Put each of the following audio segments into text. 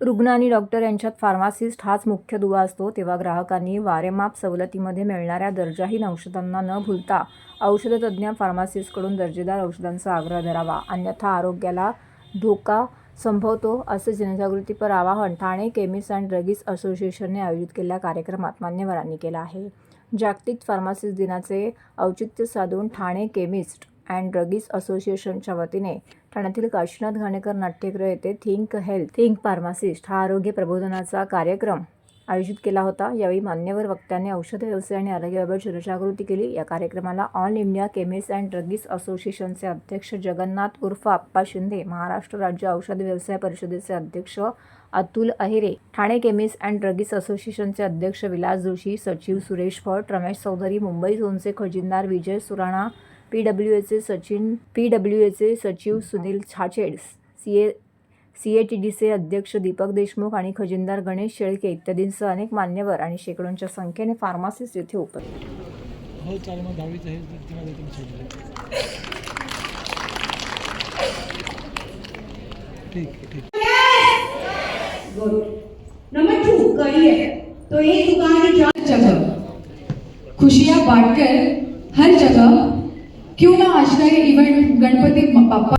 रुग्ण आणि डॉक्टर यांच्यात फार्मासिस्ट हाच मुख्य दुवा असतो तेव्हा ग्राहकांनी वारेमाप सवलतीमध्ये मिळणाऱ्या दर्जाहीन औषधांना न भुलता औषधतज्ज्ञ फार्मासिस्टकडून दर्जेदार औषधांचा आग्रह धरावा. अन्यथा आरोग्याला धोका संभवतो असे जनजागृतीपर आवाहन ठाणे केमिस्ट अँड ड्रगिस्ट असोसिएशनने आयोजित केलेल्या कार्यक्रमात मान्यवरांनी केलं आहे. जागतिक फार्मासिस्ट दिनाचे औचित्य साधून ठाणे केमिस्ट अँड ड्रगीज असोसिएशनच्या वतीने ठाण्यातील काशीनाथ घाणेकर नाट्यगृह येथे थिंक हेल्थ थिंक फार्मासिस्ट हा आरोग्य प्रबोधनाचा कार्यक्रम आयोजित केला होता. यावेळी मान्यवर वक्त्यांनी औषध व्यवसाय आणि आरोग्याबाबत जनजागृती केली. या कार्यक्रमाला all India chemist and druggist असोसिएशनचे अध्यक्ष जगन्नाथ उर्फ आप्पा शिंदे महाराष्ट्र राज्य औषध व्यवसाय परिषदेचे अध्यक्ष Atul Ahire Thane chemist and druggist असोसिएशनचे अध्यक्ष विलास जोशी सचिव सुरेश भट रमेश चौधरी मुंबई झोनचे खजिनदार विजय सुराणा पी डब्ल्यू एचे सचिन पी डब्ल्यू एचे सचिव Sunil Chhajed C A C A T डीचे अध्यक्ष दीपक देशमुख आणि खजिनदार गणेश शेळके इत्यादींसह अनेक मान्यवर आणि शेकडोंच्या संख्येने फार्मासिस्ट येथे उपस्थित. हो हे नंबर टू करियर तो ये दुकान जहाँ जगह खुशियाँ बांटकर हर जगह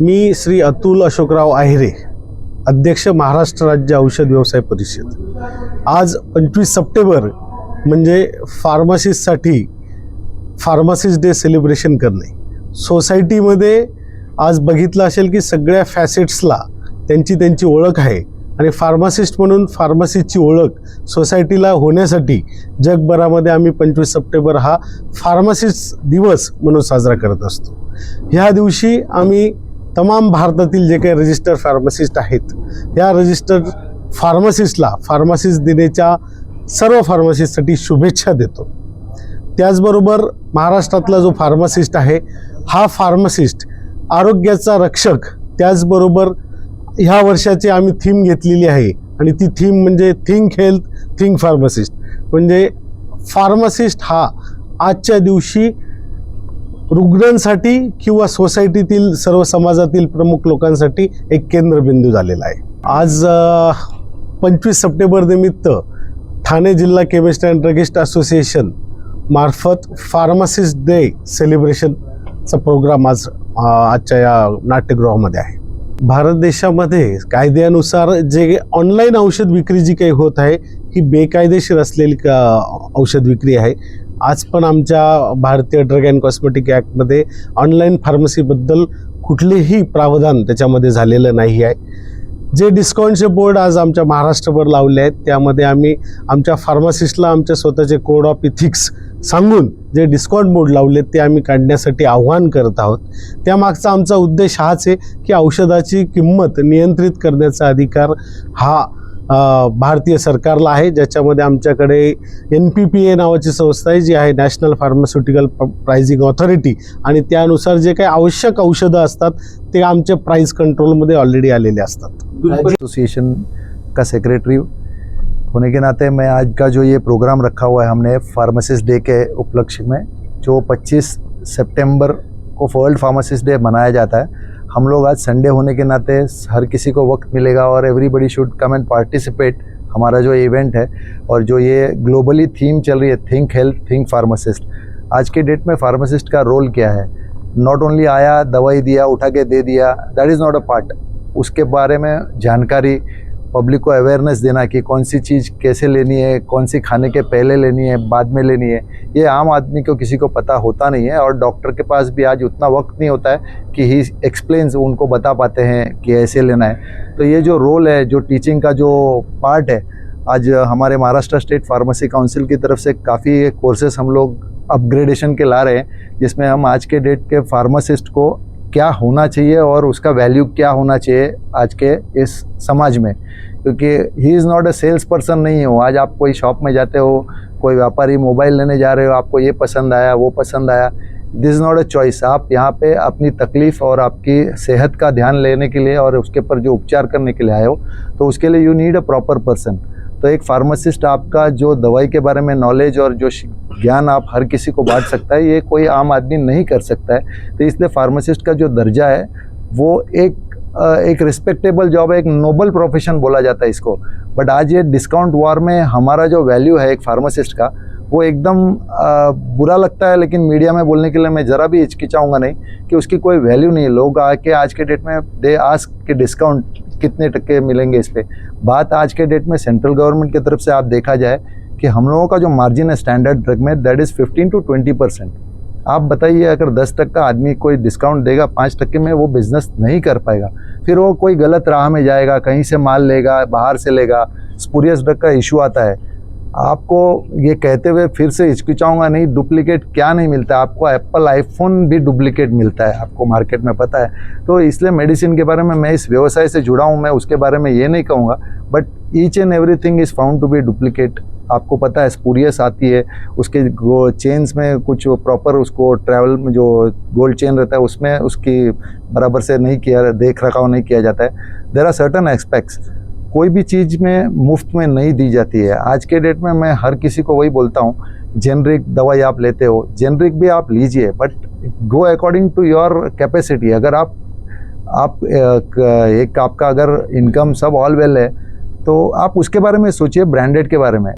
मी श्री अतुल अशोकराव आहिरे अध्यक्ष महाराष्ट्र राज्य औषध व्यवसाय परिषद. आज पंचवीस सप्टेंबर म्हणजे फार्मासिस्टसाठी फार्मासिस्ट डे सेलिब्रेशन करणे. सोसायटीमध्ये आज बघितलं असेल की सगळ्या फॅसेट्सला त्यांची त्यांची ओळख आहे. आणि फार्मासिस्ट म्हणून फार्मसीची ओळख सोसायटीला होण्यासाठी जगभरामध्ये आम्ही पंचवीस सप्टेंबर हा फार्मासिस्ट दिवस म्हणून साजरा करत असतो. ह्या दिवशी आम्ही तमाम भारतातील जे काही रजिस्टर फार्मासिस्ट आहेत या रजिस्टर फार्मासिस्टला फार्मासिस्ट दिनेच्या सर्व फार्मासिस्टसाठी शुभेच्छा देतो. त्याचबरोबर महाराष्ट्रातला जो फार्मासिस्ट आहे हा फार्मासिस्ट आरोग्याचा रक्षक त्याचबरोबर ह्या वर्षाची आम्ही थीम घेतलेली आहे. आणि ती थीम म्हणजे थिंक हेल्थ थिंक फार्मासिस्ट म्हणजे फार्मासिस्ट हा आजच्या दिवशी रुग्णांसाठी किंवा सोसायटीतील सर्व समाजातील प्रमुख लोकांसाठी एक केंद्रबिंदू झालेला आहे. आज पंचवीस सप्टेंबर निमित्त ठाणे जिल्हा केमिस्ट अँड ड्रगिस्ट असोसिएशन मार्फत फार्मासिस्ट डे सेलिब्रेशनचा प्रोग्राम आज आजच्या या नाट्यगृहामध्ये आहे. भारत देशामध्ये कायद्यानुसार जे ऑनलाईन औषध विक्री जी काही होत आहे ही बेकायदेशीर असलेली का औषध विक्री आहे. आज पण आमच्या भारतीय ड्रग अँड कॉस्मेटिक ॲक्टमध्ये ऑनलाईन फार्मसीबद्दल कुठलेही प्रावधान त्याच्यामध्ये झालेलं नाही आहे. जे डिस्काउंटचे बोर्ड आज आमच्या महाराष्ट्रभर लावले आहेत त्यामध्ये आम्ही आमच्या फार्मासिस्टला आमच्या स्वतःचे कोड ऑफ इथिक्स सांगून जे डिस्काउंट बोर्ड लावलेत ते आम्ही काढण्यासाठी आव्हान करत आहोत. त्यामागचा आमचा उद्देश हाच आहे की औषधाची किंमत नियंत्रित करण्याचा अधिकार हा भारतीय सरकारला आहे. ज्याच्यामध्ये आमच्याकडे एन पी पी ए नावाची संस्था आहे जी आहे नॅशनल फार्मास्युटिकल प्रायझिंग ऑथॉरिटी आणि त्यानुसार जे काही आवश्यक औषधं असतात ते आमच्या प्राईस कंट्रोलमध्ये ऑलरेडी आलेले असतात. असोसिएशन का सेक्रेटरी होने के नाते मैं आज का जो ये प्रोग्राम रखा हुआ है हमने फार्मासिस्ट डे के उपलक्ष्य में, जो 25 सितंबर को वर्ल्ड फार्मासिस्ट डे मनाया जाता है, हम लोग आज संडे होने के नाते हर किसी को वक्त मिलेगा और everybody should come and participate हमारा जो इवेंट है और जो ये ग्लोबली थीम चल रही है थिंक हेल्थ थिंक फार्मासिस्ट आज के डेट में फार्मासिस्ट का रोल क्या है? नॉट ओनली आया, दवाई दिया, उठा के दे दिया that is not a part उसके बारे में जानकारी पब्लिक को अवेयरनेस देना कि कौन सी चीज़ कैसे लेनी है, कौन सी खाने के पहले लेनी है, बाद में लेनी है, ये आम आदमी को किसी को पता होता नहीं है और डॉक्टर के पास भी आज उतना वक्त नहीं होता है कि ही एक्सप्लेन्स उनको बता पाते हैं कि ऐसे लेना है। तो ये जो रोल है, जो टीचिंग का जो पार्ट है, आज हमारे महाराष्ट्र स्टेट फार्मेसी काउंसिल की तरफ़ से काफ़ी कोर्सेस हम लोग अपग्रेडेशन के ला रहे हैं, जिसमें हम आज के डेट के फार्मासिस्ट को क्या होना चाहिए और उसका वैल्यू क्या होना चाहिए आज के इस समाज में? क्योंकि he is not a sales person नहीं हो आज आप कोई शॉप में जाते हो, कोई व्यापारी मोबाइल लेने जा रहे हो, आपको ये पसंद आया, वो पसंद आया। This is not a choice आप यहाँ पे अपनी तकलीफ़ और आपकी सेहत का ध्यान लेने के लिए और उसके ऊपर जो उपचार करने के लिए आए हो तो उसके लिए you need a proper person तो एक फार्मासिस्ट आपका जो दवाई के बारे में नॉलेज और जो ज्ञान आप हर किसी को बांट सकता है, ये कोई आम आदमी नहीं कर सकता है। तो इसलिए फार्मासिस्ट का जो दर्जा है, वो एक एक रिस्पेक्टेबल जॉब है, एक नोबल प्रोफेशन बोला जाता है इसको। बट आज ये डिस्काउंट वॉर में हमारा जो वैल्यू है एक फार्मासिस्ट का, वो एकदम बुरा लगता है, लेकिन मीडिया में बोलने के लिए मैं ज़रा भी हिचकिचाऊँगा नहीं कि उसकी कोई वैल्यू नहीं है। लोग आके आज के डेट में दे आस्क के डिस्काउंट कितने टक्के मिलेंगे इस पर बात आज के डेट में सेंट्रल गवर्नमेंट की तरफ़ से आप देखा जाए कि हम लोगों का जो मार्जिन है स्टैंडर्ड ड्रग में that is fifteen to twenty percent आप बताइए, अगर दस टक्का आदमी कोई डिस्काउंट देगा, पाँच टक्के में वो बिज़नेस नहीं कर पाएगा। फिर वो कोई गलत राह में जाएगा, कहीं से माल लेगा, बाहर से लेगा स्पूरियस ड्रग का इशू आता है। आपको ये कहते हुए फिर से हिचकिचाऊँगा, नहीं डुप्लीकेट क्या नहीं मिलता है? आपको एप्पल आईफोन भी डुप्लीकेट मिलता है, आपको मार्केट में पता है। तो इसलिए मेडिसिन के बारे में मैं इस व्यवसाय से जुड़ा हूँ, मैं उसके बारे में ये नहीं कहूँगा but each and everything is found to be duplicate आपको पता है स्पूरियस आती है, उसके चेन्स में कुछ प्रॉपर उसको ट्रैवल में जो गोल्ड चेन रहता है, उसमें उसकी बराबर से नहीं किया, देख रखाव नहीं किया जाता है। देर आर सर्टन एक्सपेक्ट्स कोई भी चीज़ में मुफ़्त में नहीं दी जाती है। आज के डेट में मैं हर किसी को वही बोलता हूँ, जेनरिक दवाई आप लेते हो, जेनरिक भी आप लीजिए but go according to your capacity अगर आप आप एक आपका अगर इनकम सब ऑल वेल है तो आप उसके बारे में सोचिए ब्रांडेड के बारे में।